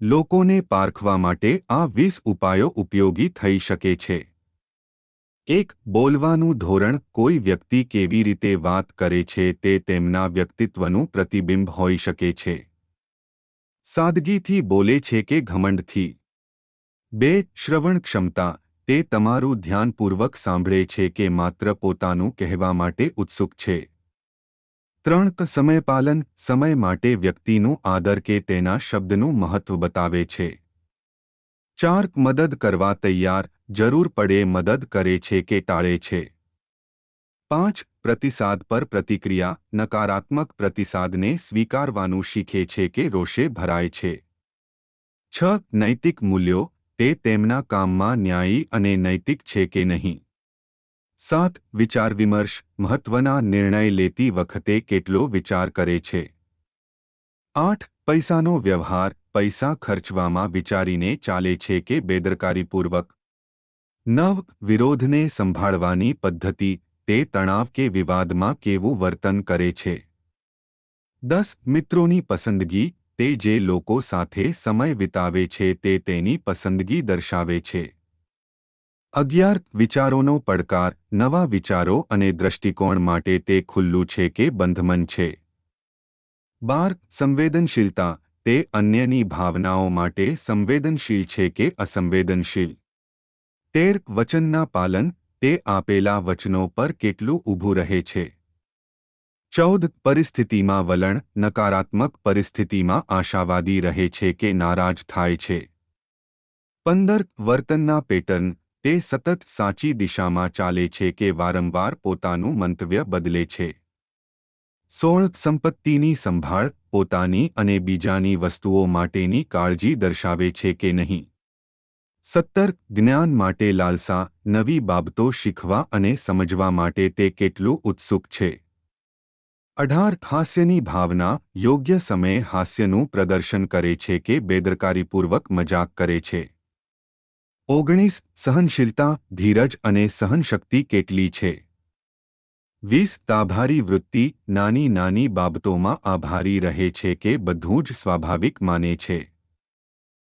લોકોને પારખવા માટે આ વીસ ઉપાયો ઉપયોગી થઈ શકે છે. એક, બોલવાનું ધોરણ કોઈ વ્યક્તિ કેવી રીતે વાત કરે છે તે તેમના વ્યક્તિત્વનું પ્રતિબિંબ હોઈ શકે છે. સાદગીથી બોલે છે કે ઘમંડથી. બે શ્રવણ ક્ષમતા તે તમારું ધ્યાનપૂર્વક સાંભળે છે કે માત્ર પોતાનું કહેવા માટે ઉત્સુક છે. ત્રણ સમયપાલન સમય માટે વ્યક્તિનું આદર કે તેના શબ્દનું મહત્વ બતાવે છે. ચાર મદદ કરવા તૈયાર, જરૂર પડે મદદ કરે છે કે ટાળે છે. પાંચ, પ્રતિસાદ પર પ્રતિક્રિયા, નકારાત્મક પ્રતિસાદને સ્વીકારવાનું શીખે છે કે રોષે ભરાય છે. છ, નૈતિક મૂલ્યો, તે તેમના કામમાં ન્યાયી અને નૈતિક છે કે નહીં. સાત વિચાર વિમર્શ મહત્વના નિર્ણય લેતી વખતે કેટલો વિચાર કરે છે? આઠ પૈસાનો વ્યવહાર પૈસા ખર્ચવામાં વિચારીને ચાલે છે કે બેદરકારીપૂર્વક? નવ વિરોધને સંભાળવાની પદ્ધતિ તે તણાવ કે વિવાદમાં કેવું વર્તન કરે છે? દસ મિત્રોની પસંદગી તે જે લોકો સાથે સમય વિતાવે છે તે તેની પસંદગી દર્શાવે છે. અગિયાર વિચારોનો પડકાર, નવા વિચારો અને દ્રષ્ટિકોણ માટે તે ખુલ્લું છે કે બંધમન છે. બાર, સંવેદનશીલતા, તે અન્યની ભાવનાઓ માટે સંવેદનશીલ છે કે અસંવેદનશીલ. તેર, વચનના પાલન, તે આપેલા વચનો પર કેટલું ઊભું રહે છે. ચૌદ, પરિસ્થિતિમાં વલણ, નકારાત્મક પરિસ્થિતિમાં આશાવાદી રહે છે કે નારાજ થાય છે. પંદર, વર્તનના પેટર્ન તે સતત સાચી દિશામાં ચાલે છે કે વારંવાર પોતાનું મંતવ્ય બદલે છે. સોળ, સંપત્તિની સંભાળ, પોતાની અને બીજાની વસ્તુઓ માટેની કાળજી દર્શાવે છે કે નહીં. સત્તર, જ્ઞાન માટે લાલસા, નવી બાબતો શીખવા અને સમજવા માટે તે કેટલું ઉત્સુક છે. અઢાર, હાસ્યની ભાવના, યોગ્ય સમયે હાસ્યનું પ્રદર્શન કરે છે કે બેદરકારીપૂર્વક મજાક કરે છે. ઓગણીસ સહનશીલતા, ધીરજ અને સહનશક્તિ કેટલી છે? વીસ તાભારી વૃત્તિ નાની નાની બાબતોમાં આભારી રહે છે કે બધું જ સ્વાભાવિક માને છે.